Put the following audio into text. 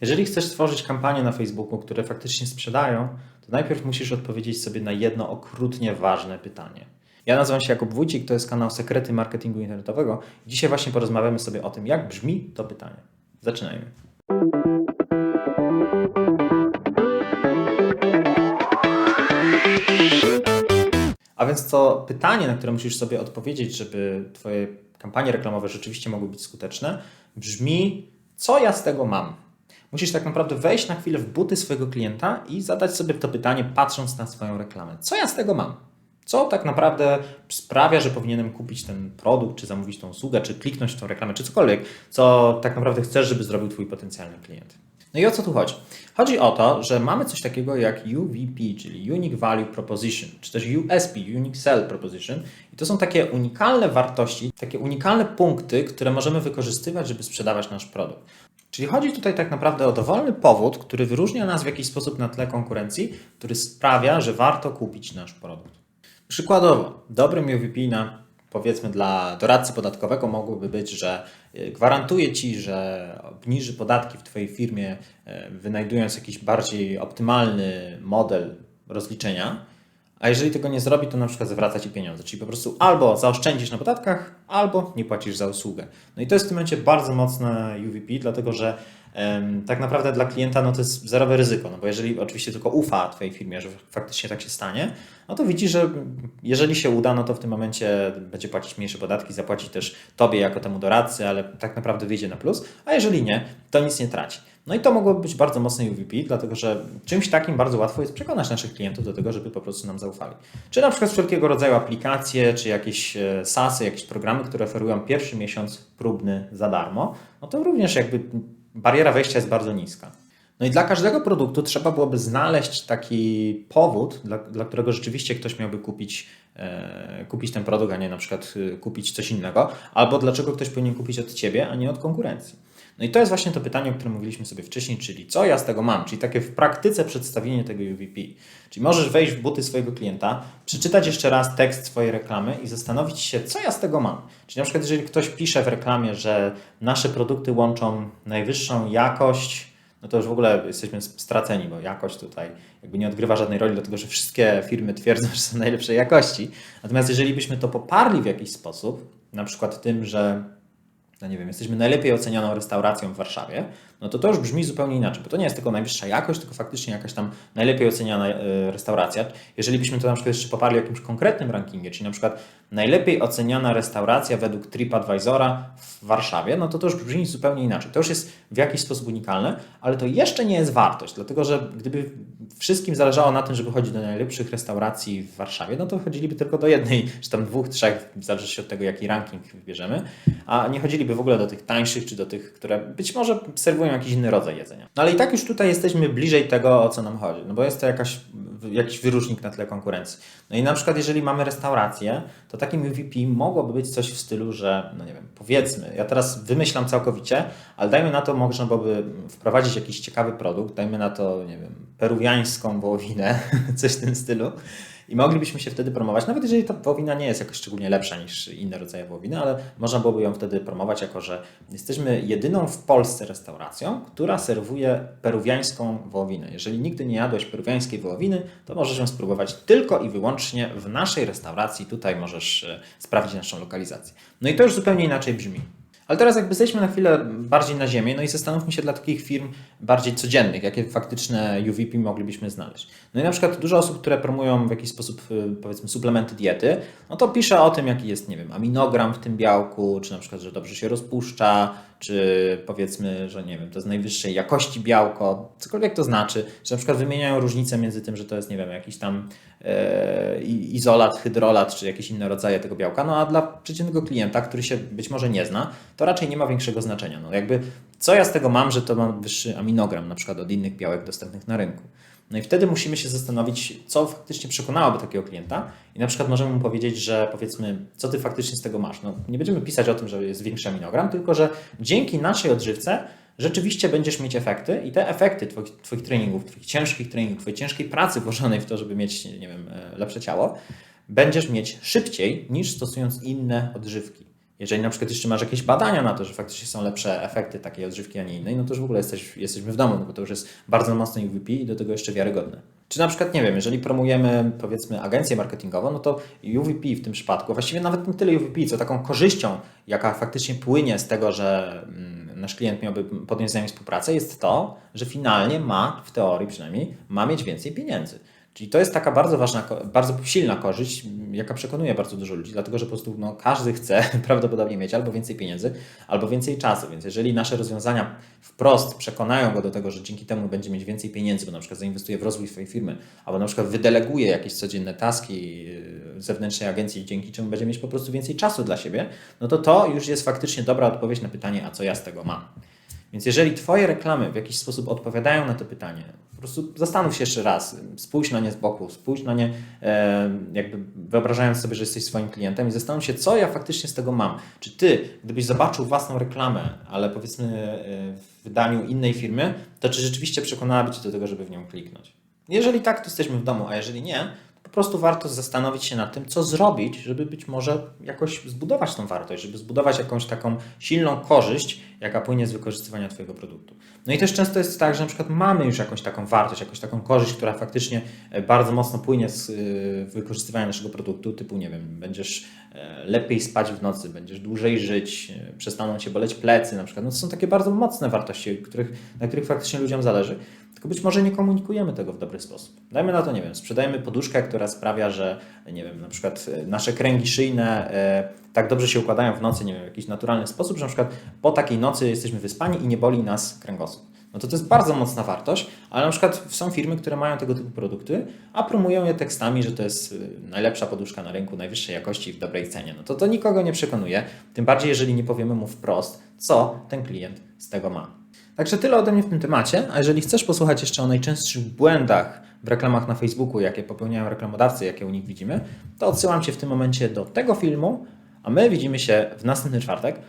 Jeżeli chcesz stworzyć kampanie na Facebooku, które faktycznie sprzedają, to najpierw musisz odpowiedzieć sobie na jedno okrutnie ważne pytanie. Ja nazywam się Jakub Wójcik, to jest kanał Sekrety Marketingu Internetowego. Dzisiaj właśnie porozmawiamy sobie o tym, jak brzmi to pytanie. Zaczynajmy. A więc to pytanie, na które musisz sobie odpowiedzieć, żeby Twoje kampanie reklamowe rzeczywiście mogły być skuteczne, brzmi: Co ja z tego mam? Musisz tak naprawdę wejść na chwilę w buty swojego klienta i zadać sobie to pytanie, patrząc na swoją reklamę. Co ja z tego mam? Co tak naprawdę sprawia, że powinienem kupić ten produkt, czy zamówić tą usługę, czy kliknąć w tą reklamę, czy cokolwiek, co tak naprawdę chcesz, żeby zrobił Twój potencjalny klient. No i o co tu chodzi? Chodzi o to, że mamy coś takiego jak UVP, czyli Unique Value Proposition, czy też USP, Unique Sell Proposition. I to są takie unikalne wartości, takie unikalne punkty, które możemy wykorzystywać, żeby sprzedawać nasz produkt. Czyli chodzi tutaj tak naprawdę o dowolny powód, który wyróżnia nas w jakiś sposób na tle konkurencji, który sprawia, że warto kupić nasz produkt. Przykładowo, dobrym UVP na powiedzmy dla doradcy podatkowego mogłoby być, że y, gwarantuje Ci, że obniży podatki w Twojej firmie, y, wynajdując jakiś bardziej optymalny model rozliczenia, a jeżeli tego nie zrobi, to na przykład zwraca Ci pieniądze. Czyli po prostu albo zaoszczędzisz na podatkach, albo nie płacisz za usługę. No i to jest w tym momencie bardzo mocne UVP, dlatego że tak naprawdę dla klienta no to jest zerowe ryzyko, no bo jeżeli oczywiście tylko ufa Twojej firmie, że faktycznie tak się stanie, no to widzi, że jeżeli się uda, no to w tym momencie będzie płacić mniejsze podatki, zapłaci też Tobie jako temu doradcy, ale tak naprawdę wyjdzie na plus, a jeżeli nie, to nic nie traci. No i to mogłoby być bardzo mocne UVP, dlatego że czymś takim bardzo łatwo jest przekonać naszych klientów do tego, żeby po prostu nam zaufali. Czy na przykład wszelkiego rodzaju aplikacje, czy jakieś e, SaaSy, jakieś programy, które oferują pierwszy miesiąc próbny za darmo, no to również jakby bariera wejścia jest bardzo niska. No i dla każdego produktu trzeba byłoby znaleźć taki powód, dla, dla którego rzeczywiście ktoś miałby kupić, e, kupić ten produkt, a nie na przykład e, kupić coś innego, albo dlaczego ktoś powinien kupić od Ciebie, a nie od konkurencji. No i to jest właśnie to pytanie, o którym mówiliśmy sobie wcześniej, czyli co ja z tego mam, czyli takie w praktyce przedstawienie tego UVP. Czyli możesz wejść w buty swojego klienta, przeczytać jeszcze raz tekst swojej reklamy i zastanowić się, co ja z tego mam. Czyli na przykład, jeżeli ktoś pisze w reklamie, że nasze produkty łączą najwyższą jakość, no to już w ogóle jesteśmy straceni, bo jakość tutaj jakby nie odgrywa żadnej roli, dlatego że wszystkie firmy twierdzą, że są najlepszej jakości. Natomiast jeżeli byśmy to poparli w jakiś sposób, na przykład tym, że no nie wiem, jesteśmy najlepiej ocenianą restauracją w Warszawie, no to to już brzmi zupełnie inaczej, bo to nie jest tylko najwyższa jakość, tylko faktycznie jakaś tam najlepiej oceniana e, restauracja. Jeżeli byśmy to na przykład jeszcze poparli jakimś konkretnym rankingiem, czyli na przykład najlepiej oceniana restauracja według TripAdvisora w Warszawie, no to to już brzmi zupełnie inaczej. To już jest w jakiś sposób unikalne, ale to jeszcze nie jest wartość, dlatego że gdyby wszystkim zależało na tym, żeby chodzić do najlepszych restauracji w Warszawie, no to chodzili chodziliby tylko do jednej, czy tam dwóch, trzech, zależy się od tego, jaki ranking wybierzemy, a nie chodziliby w ogóle do tych tańszych, czy do tych, które być może serwują jakiś inny rodzaj jedzenia. No ale i tak już tutaj jesteśmy bliżej tego, o co nam chodzi, no bo jest to jakaś, jakiś wyróżnik na tle konkurencji. No i na przykład, jeżeli mamy restaurację, to takim UVP mogłoby być coś w stylu, że, no nie wiem, powiedzmy, ja teraz wymyślam całkowicie, ale dajmy na to, można byłoby wprowadzić jakiś ciekawy produkt, dajmy na to, nie wiem, peruwiańską wołowinę, coś w tym stylu. I moglibyśmy się wtedy promować, nawet jeżeli ta wołowina nie jest jakoś szczególnie lepsza niż inne rodzaje wołowiny, ale można byłoby ją wtedy promować jako, że jesteśmy jedyną w Polsce restauracją, która serwuje peruwiańską wołowinę. Jeżeli nigdy nie jadłeś peruwiańskiej wołowiny, to możesz ją spróbować tylko i wyłącznie w naszej restauracji. Tutaj możesz e, sprawdzić naszą lokalizację. No i to już zupełnie inaczej brzmi. Ale teraz jakby zejdźmy na chwilę bardziej na ziemię, no i zastanówmy się dla takich firm bardziej codziennych, jakie faktyczne UVP moglibyśmy znaleźć. No i na przykład dużo osób, które promują w jakiś sposób y, powiedzmy suplementy diety, no to pisze o tym, jaki jest, nie wiem, aminogram w tym białku, czy na przykład, że dobrze się rozpuszcza, czy powiedzmy, że nie wiem, to jest najwyższej jakości białko, cokolwiek to znaczy, czy na przykład wymieniają różnicę między tym, że to jest, nie wiem, jakiś tam e, izolat, hydrolat, czy jakieś inne rodzaje tego białka, no a dla przeciętnego klienta, który się być może nie zna, to raczej nie ma większego znaczenia. No jakby, co ja z tego mam, że to mam wyższy aminogram, na przykład od innych białek dostępnych na rynku. No i wtedy musimy się zastanowić, co faktycznie przekonałoby takiego klienta i na przykład możemy mu powiedzieć, że powiedzmy, co ty faktycznie z tego masz. No, nie będziemy pisać o tym, że jest większy aminogram, tylko że dzięki naszej odżywce rzeczywiście będziesz mieć efekty i te efekty twoich, twoich treningów, Twoich ciężkich treningów, Twojej ciężkiej pracy włożonej w to, żeby mieć, nie wiem, e, lepsze ciało, będziesz mieć szybciej niż stosując inne odżywki. Jeżeli na przykład jeszcze masz jakieś badania na to, że faktycznie są lepsze efekty takiej odżywki, a nie innej, no to już w ogóle jesteś, jesteśmy w domu, no bo to już jest bardzo mocno UVP i do tego jeszcze wiarygodne. Czy na przykład, nie wiem, jeżeli promujemy powiedzmy agencję marketingową, no to UVP w tym przypadku, właściwie nawet nie tyle UVP, co taką korzyścią, jaka faktycznie płynie z tego, że mm, nasz klient miałby podjąć z nami współpracę, jest to, że finalnie ma, w teorii przynajmniej, ma mieć więcej pieniędzy. Czyli to jest taka bardzo ważna, bardzo silna korzyść, jaka przekonuje bardzo dużo ludzi, dlatego że po prostu no, każdy chce prawdopodobnie mieć albo więcej pieniędzy, albo więcej czasu. Więc jeżeli nasze rozwiązania wprost przekonają go do tego, że dzięki temu będzie mieć więcej pieniędzy, bo na przykład zainwestuje w rozwój swojej firmy, albo na przykład wydeleguje jakieś codzienne taski yy, zewnętrznej agencji, dzięki czemu będzie mieć po prostu więcej czasu dla siebie, no to to już jest faktycznie dobra odpowiedź na pytanie, a co ja z tego mam. Więc jeżeli Twoje reklamy w jakiś sposób odpowiadają na to pytanie, po prostu zastanów się jeszcze raz, spójrz na nie z boku, spójrz na nie e, jakby wyobrażając sobie, że jesteś swoim klientem i zastanów się, co ja faktycznie z tego mam. Czy Ty, gdybyś zobaczył własną reklamę, ale powiedzmy e, w wydaniu innej firmy, to czy rzeczywiście przekonałaby Cię do tego, żeby w nią kliknąć? Jeżeli tak, to jesteśmy w domu, a jeżeli nie, po prostu warto zastanowić się nad tym, co zrobić, żeby być może jakoś zbudować tą wartość, żeby zbudować jakąś taką silną korzyść, jaka płynie z wykorzystywania Twojego produktu. No i też często jest tak, że na przykład mamy już jakąś taką wartość, jakąś taką korzyść, która faktycznie e, bardzo mocno płynie z e, wykorzystywania naszego produktu, typu nie wiem, będziesz e, lepiej spać w nocy, będziesz dłużej żyć, przestaną Cię boleć plecy na przykład. No to są takie bardzo mocne wartości, których, na których faktycznie ludziom zależy, tylko być może nie komunikujemy tego w dobry sposób. Dajmy na to, nie wiem, sprzedajemy poduszkę, która sprawia, że nie wiem, na przykład e, nasze kręgi szyjne e, tak dobrze się układają w nocy, nie wiem, w jakiś naturalny sposób, że na przykład po takiej nocy jesteśmy wyspani i nie boli nas kręgosłup. No to to jest bardzo mocna wartość, ale na przykład są firmy, które mają tego typu produkty, a promują je tekstami, że to jest y, najlepsza poduszka na rynku, najwyższej jakości i w dobrej cenie. No to to nikogo nie przekonuje, tym bardziej jeżeli nie powiemy mu wprost, co ten klient z tego ma. Także tyle ode mnie w tym temacie, a jeżeli chcesz posłuchać jeszcze o najczęstszych błędach w reklamach na Facebooku, jakie popełniają reklamodawcy, jakie u nich widzimy, to odsyłam Cię w tym momencie do tego filmu, a my widzimy się w następny czwartek.